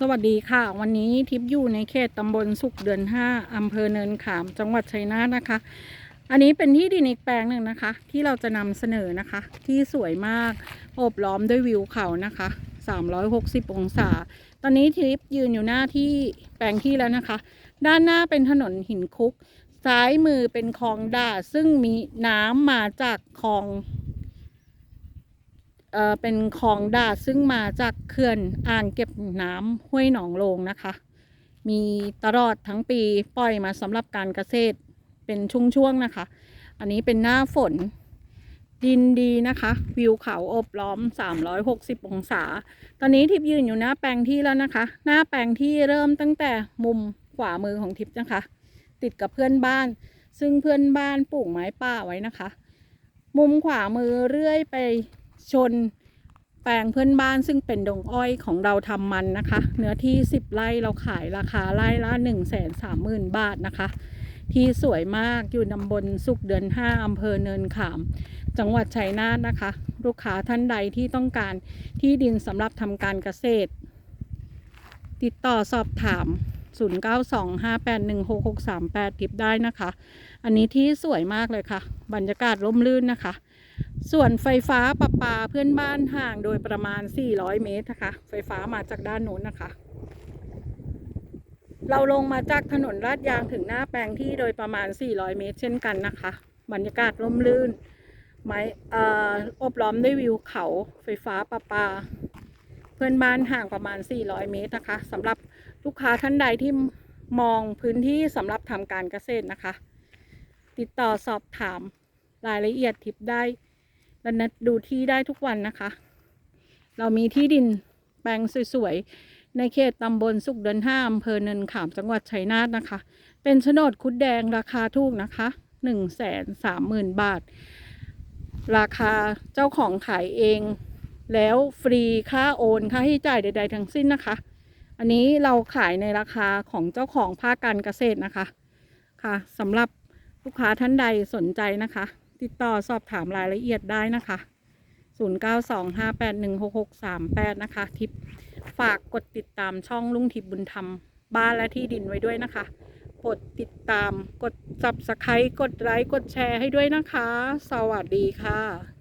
สวัสดีค่ะ วันนี้ทิพย์อยู่ในเขตตำบลสุขเดือน5อำเภอเนินขาม จังหวัดชัยนาทนะคะ อันนี้เป็นที่ดินอีกแปลงหนึ่งนะคะ ที่เราจะนำเสนอนะคะ ที่สวยมากโอบล้อมด้วยวิวเขานะคะ 360 องศา ตอนนี้ทิพย์ยืนอยู่หน้าที่แปลงที่แล้วนะคะ ด้านหน้าเป็นถนนหินคุก ซ้ายมือเป็นคลองด่าซึ่งมีน้ำมาจากคลอง เอ่อเป็นคลองดาดซึ่งมาจากเขื่อนอ่างเก็บน้ำห้วยหนองโลงนะคะ มีตลอดทั้งปีปล่อยมาสำหรับการเกษตรเป็นช่วงๆนะคะ อันนี้เป็นหน้าฝนดินดีนะคะ วิวเขาอบล้อม 360 องศา ตอนนี้ทิพย์ยืนอยู่หน้าแปลงที่แล้วนะคะ หน้าแปลงที่เริ่มตั้งแต่มุมขวามือของทิพย์นะคะ ติดกับเพื่อนบ้าน ซึ่งเพื่อนบ้านปลูกไม้ป่าไว้นะคะ มุมขวามือเรื่อยไป ชน แปลงเพื่อนบ้านซึ่งเป็นดงอ้อยของเราทำมันนะคะ เนื้อที่ 10 ไร่เราขายราคาไร่ละ 1 3 0 0 0 0 บาทนะคะ ที่สวยมากอยู่ตำบลสุขเดือน 5อำเภอเนินขาม จังหวัดชัยนาทนะคะ ลูกค้าท่านใดที่ต้องการที่ดินสำหรับทำการเกษตร ติดต่อสอบถาม0925816638 ทิปได้นะคะ อันนี้ที่สวยมากเลยค่ะ บรรยากาศร่มรื่นนะคะ ส่วนไฟฟ้าประปาเพื่อนบ้านห่างโดยประมาณ 400 เมตรนะคะ ไฟฟ้ามาจากด้านโน้นนะคะ เราลงมาจากถนนลาดยางถึงหน้าแปลงที่โดยประมาณ 400 เมตร เช่นกันนะคะ บรรยากาศร่มรื่น ไม้เอ่ออบล้อมด้วยวิวเขาไฟฟ้าประปา เพื่อนบ้านห่างประมาณ 400 เมตรนะคะสำหรับลูกค้าท่านใดที่มองพื้นที่สำหรับทำการเกษตรนะคะ ติดต่อสอบถาม รายละเอียดทิปได้และนัดดูที่ได้ทุกวันนะคะ เรามีที่ดินแปลงสวยๆ ในเขตตำบลสุขเดินห้าอำเภอเนินขามจังหวัดชัยนาทนะคะ เป็นโฉนดคุดแดงราคาถูกนะคะหนึ่งแสนสามหมื่นบาท ราคาเจ้าของขายเอง แล้วฟรีค่าโอนค่าใช้จ่ายใด ๆ ทั้งสิ้นนะคะ อันนี้เราขายในราคาของเจ้าของภาคการเกษตรนะคะค่ะสำหรับลูกค้าท่านใดสนใจนะคะ ติดต่อสอบถามรายละเอียดได้นะคะ 0925816638 นะคะ ทิปฝากกดติดตามช่องลุงทิพย์บุญธรรมบ้านและที่ดินไว้ด้วยนะคะ กดติดตาม กด subscribe กดไลค์ กดแชร์ให้ด้วยนะคะ สวัสดีค่ะ